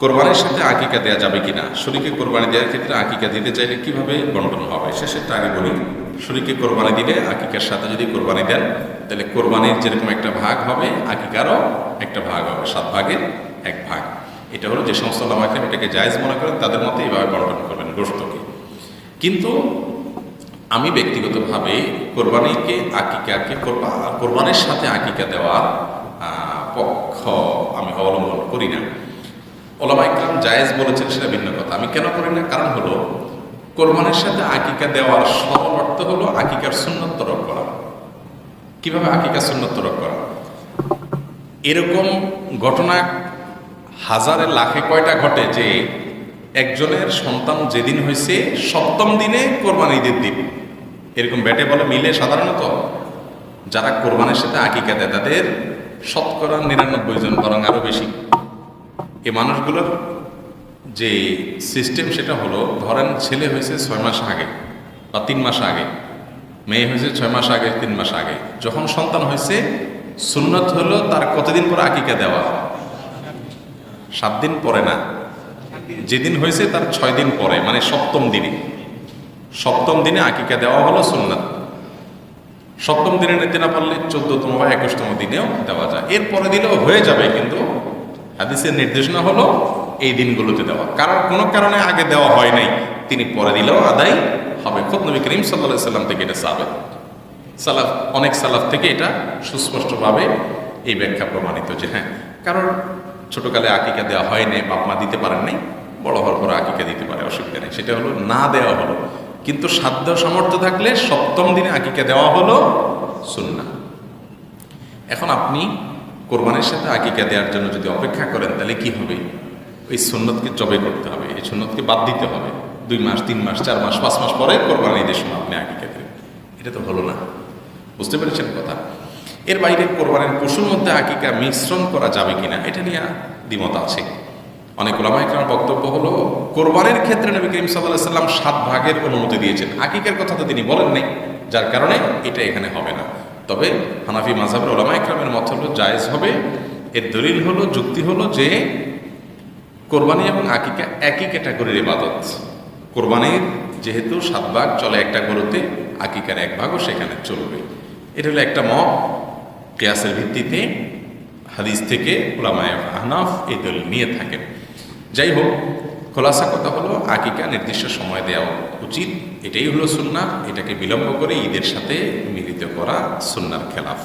কোরবানির সাথে আকিকা দেওয়া যাবে কিনা? শরীকে কোরবানি দেওয়ার ক্ষেত্রে আকিকা দিতে চাইলে কীভাবে বন্টন হবে? শেষেরটা আগে বলি। শরীকে কোরবানি দিলে আকিকার সাথে যদি কোরবানি দেন, তাহলে কোরবানির যেরকম একটা ভাগ হবে, আকিকারও একটা ভাগ হবে, সাত ভাগের এক ভাগ। এটা হলো যে সমস্ত লামাকে এটাকে জায়েজ মনে করেন, তাদের মতো এইভাবে বন্টন করবেন গোষ্ঠকে। কিন্তু আমি ব্যক্তিগতভাবে কোরবানিকে আকিকাকে কোরবা কোরবানির সাথে আকিকা দেওয়ার পক্ষ আমি অবলম্বন করি না। ওলামা ইকরাম জায়েজ বলেছেন সেটা ভিন্ন কথা। আমি কেন করি না? কারণ হলো কোরবানির সাথে আকিকা দেওয়ার সরল অর্থ হলো আকিকার সুন্নত তরক করা। কীভাবে আকিকা সুন্নত তরক করা? এরকম ঘটনা হাজারে লাখে কয়টা ঘটে যে একজনের সন্তান যেদিন হয়েছে সপ্তম দিনে কোরবানি ঈদের দিন। এরকম ব্যাটে বলে মিলে সাধারণত। যারা কোরবানির সাথে আকিকা দেয়, তাদের শতকরা নিরানব্বই জন বরং আরও বেশি। এই মানুষগুলোর যে সিস্টেম সেটা হলো, ধরেন ছেলে হয়েছে ছয় মাস আগে বা তিন মাস আগে, মেয়ে হয়েছে ছয় মাস আগে, তিন মাস আগে। যখন সন্তান হয়েছে, সুন্নত হলো তার কতদিন পরে আকিকা দেওয়া সাত দিন পরে না। যেদিন হয়েছে তার ছয় দিন পরে মানে সপ্তম দিনে। সপ্তম দিনে আকিকা দেওয়া হলো সুন্নাত। সপ্তম দিনে নিতে না পারলে চোদ্দতম বা একুশতম দিনেও দেওয়া যায়। এরপরে দিলেও হয়ে যাবে, কিন্তু হাদিসের নির্দেশনা হলো এই দিনগুলোতে দেওয়া। কারণ কোনো কারণে আগে দেওয়া হয় নাই, তিনি পরে দিলেও আদায় হবে। খোদ নবী করিম সাল্লা সাল্লাম থেকে এটা সাবেক। সালাফ, অনেক সালাফ থেকে এটা সুস্পষ্টভাবে এই ব্যাখ্যা প্রমাণিত যে হ্যাঁ কারণ ছোটকালে আকিকা দেওয়া হয় নাই, বাপ মা দিতে পারেন নাই, বড় হওয়ার পর আকিকা দিতে পারে, অসুবিধা নেই। সেটা হলো না দেওয়া হলো। কিন্তু সাধ্য সামর্থ্য থাকলে সপ্তম দিনে আকিকা দেওয়া হলো সুন্না এখন আপনি কোরবানির সাথে আকিকা দেওয়ার জন্য যদি অপেক্ষা করেন, তাহলে কি হবে? ওই সুন্নতকে জবে করতে হবে, এই সুন্নতকে বাদ দিতে হবে। দুই মাস, তিন মাস, চার মাস, পাঁচ মাস পরে কোরবানি ঈদের সময় আপনি আকিকা দেবেন। এটা তো হলো না। বুঝতে পেরেছেন কথা? এর বাইরে কোরবানির পশুর মধ্যে আকিকা মিশ্রণ করা যাবে কিনা, এটা নিয়ে দ্বিমত আছে। অনেক ওলামাইকরাম বক্তব্য হলো, কোরবানের ক্ষেত্রে নবী করিম সাল্লাহ সাল্লাম সাত ভাগের অনুমতি দিয়েছেন। আকিকার কথা তো তিনি বলেন নাই, যার কারণে এটা এখানে হবে না। তবে হানাফি মাঝাবের ওলামা ইকরামের মত হলো জায়েজ হবে। এর দলিল হলো, যুক্তি হলো যে কোরবানি এবং আকিকা একই ক্যাটাগরির ইবাদত। কোরবানির যেহেতু সাত ভাগ চলে একটা গরুতে, আকিকার এক ভাগও সেখানে চলবে। এটা হলো একটা মত। কেয়াসের ভিত্তিতে হাদিস থেকে ওলামায় আহনাফ এই দলিল নিয়ে থাকেন। যাই হোক খোলাসা কথা হলো, আকিকা নির্দিষ্ট সময় দেওয়া উচিত। এটাই হলো সুন্না এটাকে বিলম্ব করে ঈদের সাথে মিলিত করা সুন্নার খেলাফ।